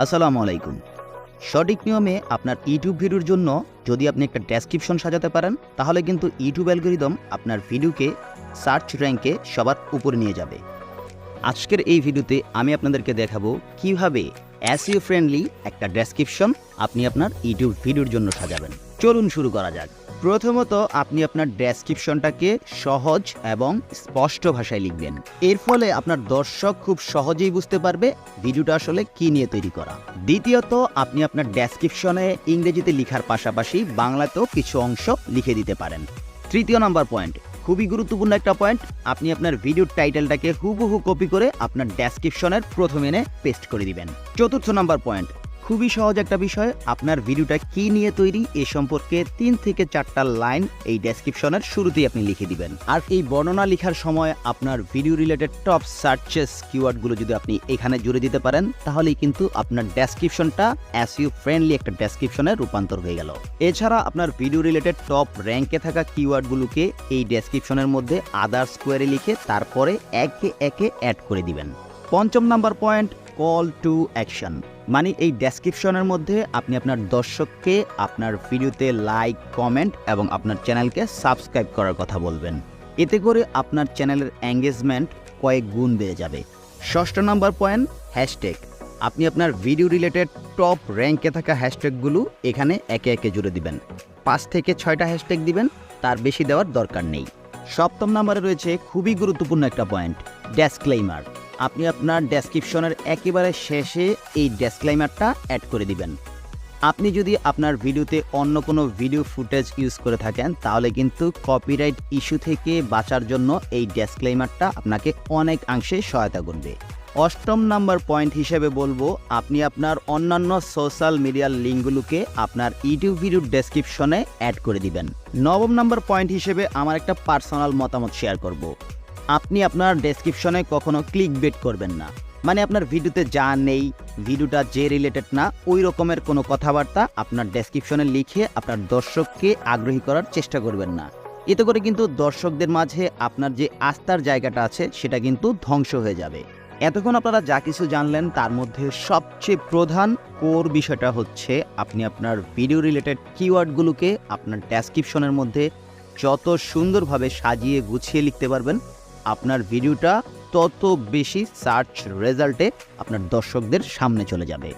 আসসালামু আলাইকুম। সঠিক নিয়মে আপনার ইউটিউব ভিডিওর জন্য যদি আপনি একটা ডেসক্রিপশন সাজাতে পারেন, তাহলে কিন্তু ইউটিউব অ্যালগোরিদম আপনার ভিডিওকে, সার্চ র্যাঙ্কে সবার উপরে নিয়ে যাবে। আজকের এই ভিডিওতে আমি আপনাদেরকে দেখাবো কীভাবে অ্যাসিও ফ্রেন্ডলি একটা ডেসক্রিপশন আপনি আপনার ইউটিউব ভিডিওর জন্য সাজাবেন। চলুন শুরু করা যাক। প্রথমত আপনি আপনার ডেসক্রিপশনটাকে সহজ এবং স্পষ্ট ভাষায় লিখবেন। এর ফলে আপনার দর্শক খুব সহজেই বুঝতে পারবে ভিডিওটা আসলে কি নিয়ে তৈরি করা। দ্বিতীয়ত, আপনি আপনার ডেসক্রিপশনে ইংরেজিতে লেখার পাশাপাশি বাংলাতেও কিছু অংশ লিখে দিতে পারেন। তৃতীয় নাম্বার পয়েন্ট খুবই গুরুত্বপূর্ণ একটা পয়েন্ট আপনি আপনার ভিডিওর টাইটেলটাকে হুবহু কপি করে আপনার ডেসক্রিপশনের প্রথমে এনে পেস্ট করে দিবেন। চতুর্থ নাম্বার পয়েন্ট খুবই সহজ একটা বিষয়, আপনার ভিডিওটা কি নিয়ে তৈরি এ সম্পর্কে তিন থেকে চারটা লাইন এই ডেসক্রিপশনের শুরুতেই আপনি লিখে দিবেন। আর এই বর্ণনা লেখার সময় আপনার ভিডিও রিলেটেড টপ সার্চেস কিওয়ার্ডগুলো যদি আপনি এখানে জুড়ে দিতে পারেন, তাহলেই কিন্তু আপনার ডেসক্রিপশনটা অ্যাসিউ ফ্রেন্ডলি একটা ডেসক্রিপশনে রূপান্তর হয়ে গেল। এছাড়া আপনার ভিডিও রিলেটেড টপ র্যাঙ্কে থাকা কিওয়ার্ডগুলোকে এই ডেসক্রিপশনের মধ্যে আদার স্কোয়ারে লিখে তারপরে একে একে অ্যাড করে দিবেন। পঞ্চম number point call to action মানে এই ডেসক্রিপশনের মধ্যে আপনি আপনার দর্শককে আপনার ভিডিওতে লাইক কমেন্ট এবং আপনার চ্যানেলকে সাবস্ক্রাইব করার কথা বলবেন। এতে করে আপনার চ্যানেলের এঙ্গেজমেন্ট কয়েক গুণ বেড়ে যাবে। ষষ্ঠ নম্বর পয়েন্ট হ্যাশট্যাগ আপনি আপনার ভিডিও রিলেটেড টপ র্যাঙ্কে থাকা হ্যাশট্যাগুলো এখানে একে একে জুড়ে দিবেন। পাঁচ থেকে ছয়টা হ্যাশট্যাগ দিবেন, তার বেশি দেওয়ার দরকার নেই। সপ্তম নম্বরে রয়েছে খুবই গুরুত্বপূর্ণ একটা পয়েন্ট ডেসক্লেইমার আপনি আপনার ডেসক্রিপশনের একেবারে শেষে এই ডেসক্লাইমারটা অ্যাড করে দিবেন। আপনি যদি আপনার ভিডিওতে অন্য কোনো ভিডিও ফুটেজ ইউজ করে থাকেন, তাহলে কিন্তু কপিরাইট ইস্যু থেকে বাঁচার জন্য এই ডেসক্লেইমারটা আপনাকে অনেক অংশে সহায়তা করবে। অষ্টম নাম্বার পয়েন্ট হিসেবে বলব, আপনি আপনার অন্যান্য সোশ্যাল মিডিয়ার লিঙ্কগুলোকে আপনার ইউটিউব ভিডিওর ডেসক্রিপশনে অ্যাড করে দিবেন। নবম নাম্বার পয়েন্ট হিসেবে আমার একটা পার্সোনাল মতামত শেয়ার করব। আপনি আপনার ডেসক্রিপশনে কখনো ক্লিক বেট করবেন না। মানে আপনার ভিডিওতে যা নেই ভিডিওটা যে রিলেটেড না, ওই রকমের কোনো কথাবার্তা আপনার ডেসক্রিপশনে লিখে আপনার দর্শককে আগ্রহী করার চেষ্টা করবেন না। এতে করে কিন্তু দর্শকদের মাঝে আপনার যে আস্থার জায়গাটা আছে, সেটা কিন্তু ধ্বংস হয়ে যাবে। এতক্ষণ আপনারা যা কিছু জানলেন, তার মধ্যে সবচেয়ে প্রধান কোর বিষয়টা হচ্ছে আপনি আপনার ভিডিও রিলেটেড কিওয়ার্ডগুলোকে আপনার ডেসক্রিপশনের মধ্যে যত সুন্দরভাবে সাজিয়ে গুছিয়ে লিখতে পারবেন আপনার ভিডিওটা তত বেশি সার্চ রেজাল্টে আপনার দর্শকদের সামনে চলে যাবে।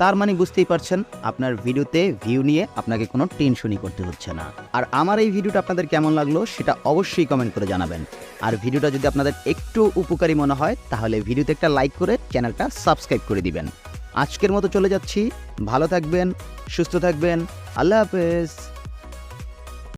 তার মানে বুঝতেই পারছেন, আপনার ভিডিওতে ভিউ নিয়ে আপনাকে কোনো টেনশনই করতে হচ্ছে না। আর আমার এই ভিডিওটা আপনাদের কেমন লাগল সেটা অবশ্যই কমেন্ট করে জানাবেন। আর ভিডিওটা যদি আপনাদের একটু উপকারী মনে হয়, তাহলে ভিডিওতে একটা লাইক করে চ্যানেলটা সাবস্ক্রাইব করে দিবেন। আজকের মতো চলে যাচ্ছি। ভালো থাকবেন, সুস্থ থাকবেন। আল্লাহ হাফেজ।